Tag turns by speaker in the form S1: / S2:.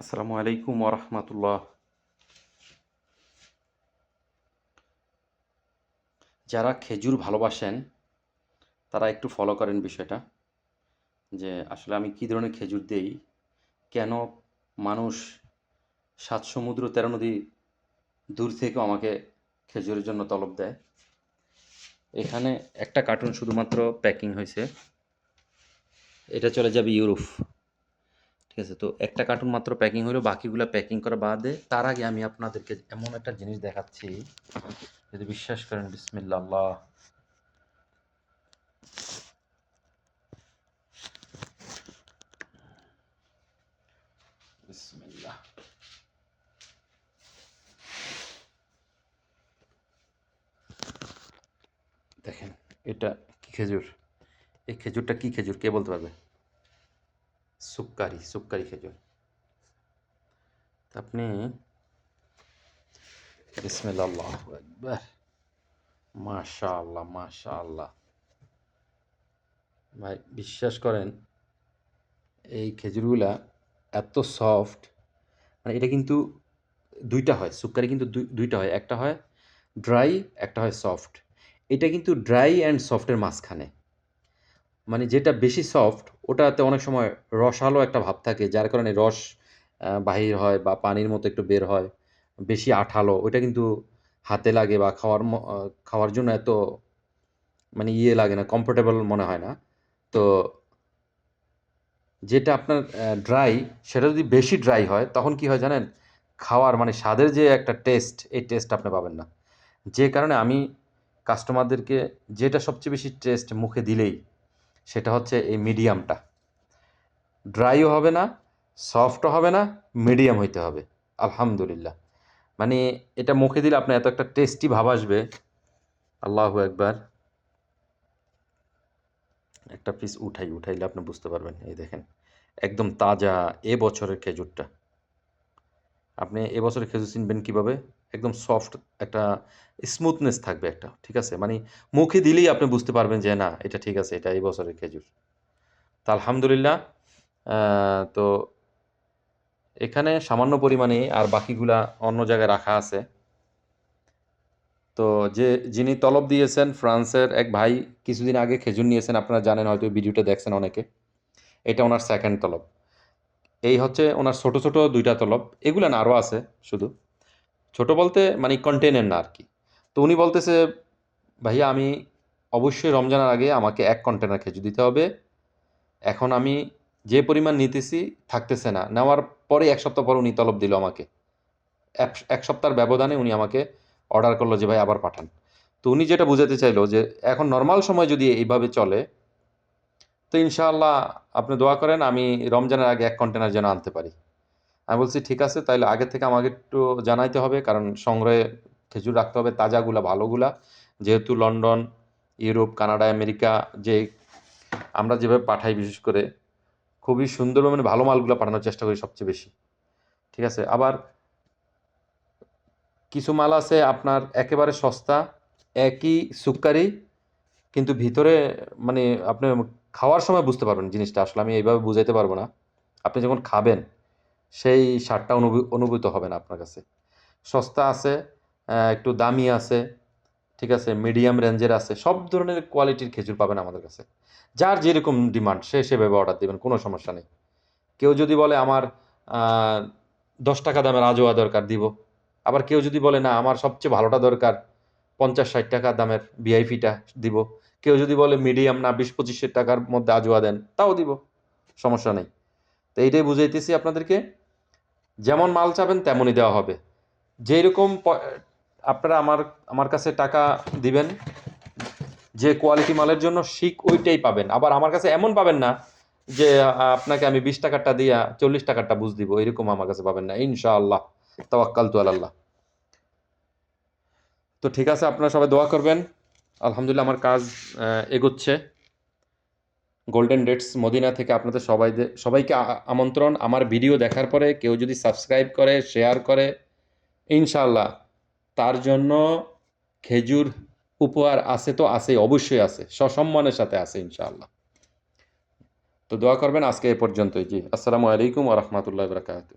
S1: আসসালামু আলাইকুম ওরহমতুল্লাহ যারা খেজুর ভালোবাসেন, তারা একটু ফলো করেন বিষয়টা, যে আসলে আমি কী ধরনের খেজুর দেই, কেন মানুষ সাত সমুদ্র তেরো নদী দূর থেকেও আমাকে খেজুরের জন্য তলব দেয়। এখানে একটা কার্টুন শুধুমাত্র প্যাকিং হয়েছে। এটা চলে যাবে ইউরোপ ঠিক আছে? তো একটা কার্টুন মাত্র প্যাকিং হলো বাকিগুলো প্যাকিং করা বাদে তার আগে আমি আপনাদেরকে এমন একটা জিনিস দেখাচ্ছি। যদি বিশ্বাস করেন বিসমিল্লা দেখেন, এটা কি খেজুর? এই খেজুরটা কি খেজুর? কে বলতে পারবে? সুক্কারি সুক্কারি খেজুর। আপনি বিসমিল্লাহ আকবার। মাশা আল্লাহ মাশা আল্লাহ ভাই, বিশ্বাস করেন, এই খেজুরগুলা এত সফট মানে এটা কিন্তু দুইটা হয়, সুক্কারি কিন্তু দুই- দুইটা হয়। একটা হয় ড্রাই, একটা হয় সফট। এটা কিন্তু ড্রাই অ্যান্ড সফটের মাঝখানে। মানে যেটা বেশি সফট ওটাতে অনেক সময় রসালো একটা ভাব থাকে, যার কারণে রস বাহির হয় বা পানির মতো একটু বের হয়, বেশি আঠালো, ওইটা কিন্তু হাতে লাগে বা খাওয়ার খাওয়ার জন্য এত মানে ইয়ে লাগে না কমফোর্টেবল মনে হয় না। তো যেটা আপনার ড্রাই সেটা যদি বেশি ড্রাই হয়, তখন কি হয় জানেন? খাওয়ার মানে স্বাদের যে একটা টেস্ট এই টেস্ট আপনি পাবেন না। যে কারণে আমি কাস্টমারদেরকে যেটা সবচেয়ে বেশি টেস্ট মুখে দিলেই সেটা হচ্ছে এই মিডিয়ামটা। ড্রাইও হবে না, সফটও হবে না, মিডিয়াম হইতে হবে। আলহামদুলিল্লাহ। মানে এটা মুখে দিলে আপনার এত একটা টেস্টি ভাব আসবে। আল্লাহু একবার একটা পিস উঠাই, উঠাইলে আপনি বুঝতে পারবেন। এই দেখেন, একদম তাজা এ বছরের খেজুরটা। আপনি এবছরের খেজুর চিনবেন কীভাবে? একদম সফট একটা স্মুথনেস থাকবে একটা, ঠিক আছে? মানে মুখে দিলেই আপনি বুঝতে পারবেন যে না, এটা ঠিক আছে, এটা এই বছরের খেজুর। তা আলহামদুলিল্লাহ তো এখানে সামান্য পরিমাণে আর বাকিগুলা অন্য জায়গায় রাখা আছে। তো যে, যিনি তলব দিয়েছেন ফ্রান্সের এক ভাই কিছুদিন আগে খেজুর নিয়েছেন, আপনারা জানেন হয়তো ভিডিওটা দেখছেন অনেকে। এটা ওনার সেকেন্ড তলব। এই হচ্ছে ওনার ছোট ছোট দুইটা তলব। এগুলো না আরও আছে শুধু। ছোট বলতে মানে কন্টেনের না আর কি তো উনি বলতেছে, ভাইয়া, আমি অবশ্যই রমজানের আগে আমাকে এক কন্টেনার খেজুর দিতে হবে। এখন আমি যে পরিমাণ নিতেছি থাকতেছে না। নেওয়ার পরে এক সপ্তাহ পর উনি তলব দিল আমাকে। এক- সপ্তাহের ব্যবধানে উনি আমাকে অর্ডার করল যে, ভাই, আবার পাঠান। তো উনি যেটা বুঝাতে চাইলো যে, এখন নর্মাল সময় যদি এইভাবে চলে, তো ইনশাআল্লাহ আপনি দোয়া করেন আমি রমজানের আগে এক কন্টেনার যেন আনতে পারি। আমি বলছি, ঠিক আছে তাহলে আগে থেকে আমাকে একটু জানাইতে হবে, কারণ সংগ্রহে খেজুর রাখতে হবে, তাজাগুলা, ভালোগুলা। যেহেতু লন্ডন, ইউরোপ, কানাডা, আমেরিকা, যে আমরা যেভাবে পাঠাই, বিশেষ করে, খুবই সুন্দর মানে ভালো মালগুলো পাঠানোর চেষ্টা করি সবচেয়ে বেশি। ঠিক আছে, আবার কিছু মাল আছে আপনার একেবারে সস্তা, একই সুক্কারি, কিন্তু ভিতরে মানে আপনি খাওয়ার সময় বুঝতে পারবেন জিনিসটা। আসলে আমি এইভাবে বুঝাইতে পারব না। আপনি যখন খাবেন সেই সারটা অনুভূ- অনুভূত হবে না আপনার কাছে। সস্তা আছে একটু দামি আছে, ঠিক আছে মিডিয়াম রেঞ্জের আছে, সব ধরনের কোয়ালিটির খেজুর পাবেন আমাদের কাছে। যার যেরকম ডিমান্ড সে সেভাবে অর্ডার দেবেন, কোনো সমস্যা নেই। কেউ যদি বলে আমার দশ টাকা দামের আজোয়া দরকার, দিব। আবার কেউ যদি বলে, না, আমার সবচেয়ে ভালোটা দরকার পঞ্চাশ ষাট টাকা দামের ভিআইপিটা দিব। কেউ যদি বলে, মিডিয়াম না, বিশ পঁচিশের টাকার মধ্যে আজোয়া দেন, তাও দিব। সমস্যা নেই। তো এইটাই বুঝাইতেছি আপনাদেরকে। যেমন মাল চাবেন তেমনই দেওয়া হবে। যেই রকম আপনারা আমার আমার কাছে টাকা দিবেন, যে কোয়ালিটি মালের জন্য শিখ ওইটাই পাবেন। আবার আমার কাছে এমন পাবেন না যে আপনাকে আমি বিশ টাকারটা দিয়া চল্লিশ টাকারটা বুঝ দিব। এরকম আমার কাছে পাবেন না। ইনশাআল্লাহ। তাওয়াক্কাল তু আল্লাহ তো ঠিক আছে, আপনারা সবাই দোয়া করবেন। আলহামদুলিল্লাহ, আমার কাজ এগোচ্ছে। গোল্ডেন ডেটস মদিনা থেকে আপনাদের সবাই সবাইকে আমন্ত্রণ। আমার ভিডিও দেখার পরে কেউ যদি সাবস্ক্রাইব করে শেয়ার করে ইনশাল্লাহ তার জন্য খেজুর উপহার আছে তো আছে অবশ্যই আছে। সসম্মানের সাথে আছে, ইনশাআল্লাহ। তো দোয়া করবেন, আজকে এ পর্যন্তই। জি, আসসালামু আলাইকুম আ রহমতুল্লাহ ওয়া বারাকাতুহু।